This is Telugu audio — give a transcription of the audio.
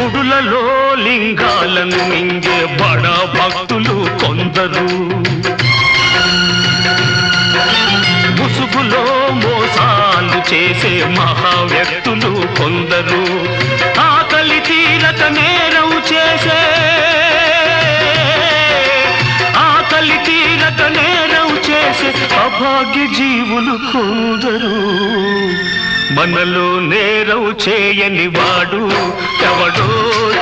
గుడులలో లింగాలను మింగే బడ భక్తులు కొందరు. ముసుగులో మోసాలు చేసే మహా వ్యక్తులు కొందరు. ఆకలి తీరక నేరం చేసే ఆకలి తీరక నేరం చేసే అభాగ్య జీవులు కొందరు. మనలో నేరం చేయని వాడు ఎవడో?